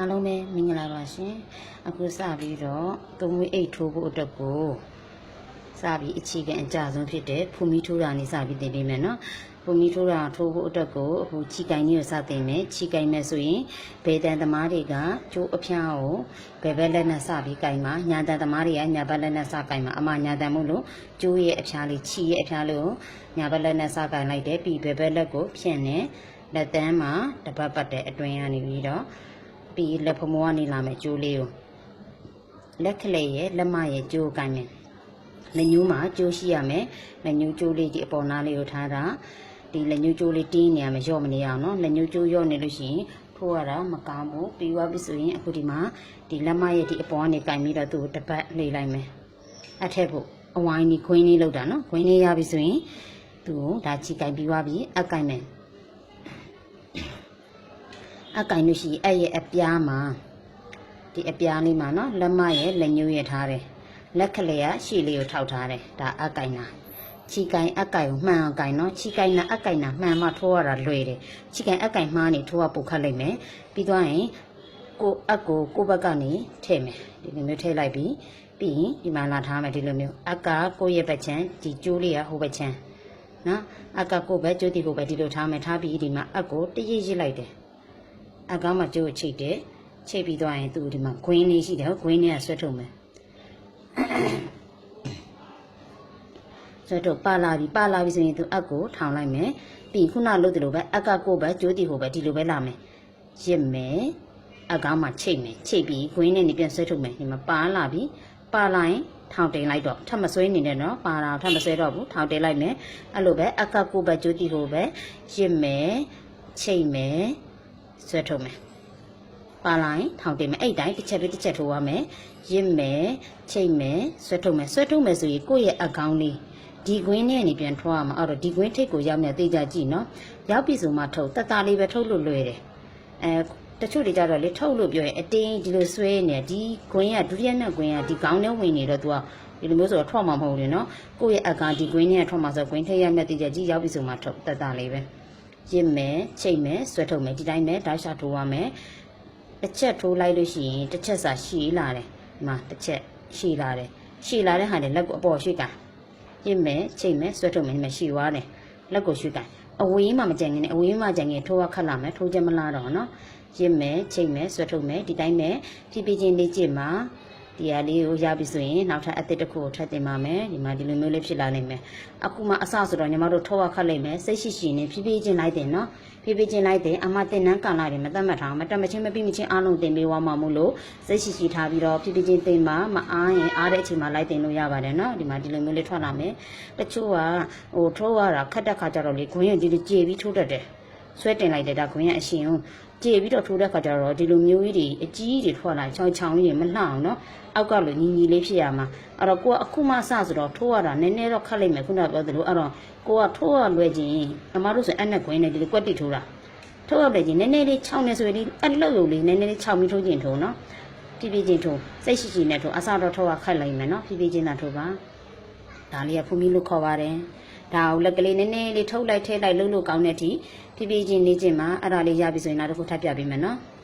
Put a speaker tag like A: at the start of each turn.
A: အားလုံးပဲမင်္ဂလာပါရှင်အခုစပြီးတော့သုံးဝေးအိတ်ထိုးဖို့အတွက်ကိုစပြီးအခြေခံအကြဆုံးဖြစ်တဲ့ဖူမီထိုးတာနေစပြီးသင်ပေးမယ်နော်ဖူမီထိုးတာထိုးဖို့အတွက်ကိုအခုခြိကိုင်းကြီးကိုစသင်မယ်ခြိကိုင်းမယ်ဆိုရင်ဘေတန်သမားတွေကကျိုးအဖျားကိုဘယ်ဘက်လက်နဲ့စပြီးကိုင်းမှာညာတန်သမားတွေကညာဘက်လက်နဲ့စကိုင်းမှာအမညာတန်မို့လို့ကျိုးရဲ့အဖျားလေးခြိရဲ့အဖျားလေးကိုညာဘက်လက်နဲ့စကိုင်းလိုက်တယ်ပြီးဘယ်ဘက်လက်ကိုဖြန့်နေလက်တန်းမှာတပတ်ပတ်တဲ့အတွင်းကနေပြီးတော့ ပြီးလက်ဖမောကနေလာမယ်ကျိုးလေးကိုလက်ကလေးရဲ့လက်မရဲ့ကျိုးကိုင်းမယ်လက်ညှိုးမှာကျိုးရှိရမယ်လက်ညှိုးကျိုးလေးဒီအပေါ်နားလေးကိုထားတာဒီလက်ညှိုးကျိုးလေးတင်းနေရမယ်ရော့မနေအောင်နော်လက်ညှိုးကျိုးရော့နေလို့ရှိရင်ထိုးရတာမကောင်းဘူးပြီးသွားပြီဆိုရင်အခုဒီမှာဒီလက်မရဲ့ဒီအပေါ်ကနေကင်ပြီးတော့သူ့ကိုတစ်ပတ်လှေလိုက်မယ်အထက်ဖို့အဝိုင်းကြီးခွင်းလေးလောက်တာနော်ခွင်းလေးရပြီဆိုရင်သူ့ကိုဒါချီကင်ပြီးသွားပြီအကင်မယ် အကင်လို့ရှိရင်အဲ့ရဲ့အပြားမှာဒီအပြားလေးမှာနော်လက်မရဲ့လက်ညှိုးရထားတယ်လက်ကလေးကရှေ့လေးကိုထောက်ထားတယ်ဒါအကင်နာချီကင်အကင်ကိုမှန်အောင်ကင်နော်ချီကင်နာအကင်နာမှန်မှထိုးရတာလွယ်တယ်ချီကင်အကင်မှားနေထိုးရပုတ်ခတ်လိုက်မယ်ပြီးသွားရင်ကိုအက်ကိုကိုဘက်ကနေထည့်မယ်ဒီလိုမျိုးထည့်လိုက်ပြီးပြီးရင်ဒီမှာလာထားမယ်ဒီလိုမျိုးအကကိုရဲ့ဘက်ချမ်းဒီကျိုးလေးကဟိုဘက်ချမ်းနော်အကကိုဘက်ကျိုးတီကိုပဲဒီလိုထားမယ်ထားပြီးဒီမှာအက်ကိုတရစ်ရစ်လိုက်တယ် အကောင်းမှကျိုးကိုချိတ်တယ်ချိတ်ပြီးသွားရင်သူဒီမှာဂွင်းလေးရှိတယ်ဂွင်းလေးကဆွဲထုတ်မယ်ဆွဲထုတ်ပါလာပြီပါလာပြီဆိုရင်သူအက်ကိုထောင်လိုက်မယ်ပြီးခုနလုပ်တယ်လို့ပဲအက်ကကိုပဲကျိုးတီဟိုပဲဒီလိုပဲလာမယ်ရစ်မယ်အကောင်းမှချိတ်မယ်ချိတ်ပြီးဂွင်းနဲ့နေပြန်ဆွဲထုတ်မယ်ဒီမှာပါလာပြီပါလာရင်ထောင်တင်လိုက်တော့ထပ်မဆွဲနေနဲ့နော်ပါလာထပ်မဆွဲတော့ဘူးထောင်တင်လိုက်မယ်အဲ့လိုပဲအက်ကကိုပဲကျိုးတီဟိုပဲရစ်မယ်ချိတ်မယ် ဆွဲထုတ်မယ်ပါလိုက်ထောင်တင်မယ်အဲ့တိုင်းတစ်ချက်ပြီးတစ်ချက်ထိုးရမယ်ရစ်မယ်ချိတ်မယ်ဆွဲထုတ်မယ်ဆွဲထုတ်မယ်ဆိုရင်ကိုယ့်ရဲ့အကောင်းလေးဒီကွင်းနဲ့နေပြန်ထွားရမှာအဲ့တော့ဒီကွင်းထိတ်ကိုရောက်နေသိကြကြည့်နော်ရောက်ပြီဆိုမှထုတ်တတလေးပဲထုတ်လို့လွယ်တယ်အဲတချို့တွေကြတော့လေထုတ်လို့ပြောရင်အတင်းဒီလိုဆွဲနေဒီကွင်းကဒုတိယနဲ့ကွင်းကဒီကောင်းနဲ့ဝင်နေတော့ तू ကဒီလိုမျိုးဆိုတော့ထွက်မှာမဟုတ်ဘူးနော်ကိုယ့်ရဲ့အကောင်ဒီကွင်းနဲ့ထွက်မှာဆိုကွင်းထိတ်ရမယ်သိကြကြည့်ရောက်ပြီဆိုမှထုတ်တတလေးပဲ ရစ်မယ်ချိတ်မယ်ဆွဲထုတ်မယ်ဒီတိုင်းပဲဓာတ်ရှာထိုးရမယ်တစ်ချက်ထိုးလိုက်လို့ရှိရင်တစ်ချက်စာရှည်လာတယ်ဒီမှာတစ်ချက်ရှည်လာတယ်ရှည်လာတဲ့ဟာတွေလက်ကိုအပေါ်ရွှေ့ကန်ရစ်မယ်ချိတ်မယ်ဆွဲထုတ်မယ်ဒီမှာရှည်သွားတယ်လက်ကိုရွှေ့ကန်အဝေးမှမကြံငင်နဲ့အဝေးမှကြံငင်ထိုးရခတ်လာမယ်ထိုးချက်မလားတော့နော်ရစ်မယ်ချိတ်မယ်ဆွဲထုတ်မယ်ဒီတိုင်းပဲဖြည်းဖြည်းချင်းလေးကြည့်မှာ ဒီဟာလေးကိုရပြီဆိုရင်နောက်ထပ်အသစ်တစ်ခုကိုထပ်တင်ပါမယ်ဒီမှာဒီလိုမျိုးလေးဖြစ်လာနိုင်မယ်အခုမှအစဆိုတော့ညီမတို့ထောက်ရခတ်လိုက်မယ်စိတ်ရှိရှိနဲ့ဖြည်းဖြည်းချင်းလိုက်တင်နော်ဖြည်းဖြည်းချင်းလိုက်တင်အမတင်နှန်းကန်လိုက်တယ်မတတ်မှတ်ထားမတတ်မချင်းမပြီးမချင်းအားလုံးတင်ပေးဝမှာမို့လို့စိတ်ရှိရှိထားပြီးတော့ဖြည်းဖြည်းချင်းတင်ပါမအားရင်အားတဲ့အချိန်မှာလိုက်တင်လို့ရပါတယ်နော်ဒီမှာဒီလိုမျိုးလေးထွက်လာမယ်တချို့ကဟိုထိုးရတာခက်တဲ့ခါကျတော့လေခွင်းရဒီလိုကြေပြီးထိုးတတ်တယ် ဆွဲတင်လိုက်တယ်ဒါခွင်းရအရှင်ကိုကြေပြီးတော့ထိုးတဲ့ခါကျတော့ဒီလိုမျိုးကြီးတွေအကြီးကြီးတွေထွက်လာချောင်းချောင်းကြီးတွေမလှအောင်နော်အောက်ကလိုညီညီလေးဖြစ်ရမှာအဲ့တော့ကိုကအခုမှစဆိုတော့ထိုးရတာနည်းနည်းတော့ခက်လိုက်မယ်ခုနကပြောသလိုအဲ့တော့ကိုကထိုးရလွယ်ခြင်းအမတို့ဆိုအဲ့နဲ့ခွင်းနဲ့ဒီလိုကွက်တိထိုးတာထိုးရလွယ်ခြင်းနည်းနည်းလေးချောင်းနေဆိုရင်ဒီအဲ့လောက်ရုပ်လေးနည်းနည်းလေးချောင်းပြီးထိုးခြင်းထိုးနော်ပြပြချင်းထိုးစိတ်ရှိရှိနဲ့ထိုးအစတော့ထိုးရခက်လိုက်မယ်နော်ပြပြချင်းသာထိုးပါဒါလေးကဖူမီလို့ခေါ်ပါတယ် ဒါကိုလက်ကလေးနည်းနည်းလေးထုတ်လိုက်ထည့်လိုက်လှုပ်လို့ကောင်းတဲ့အထိဖြည်းဖြည်းချင်းနေချင်းမှာအဲ့ဒါလေးရပြီဆိုရင်နောက်တစ်ခုထပ်ပြပေးမယ်နော်။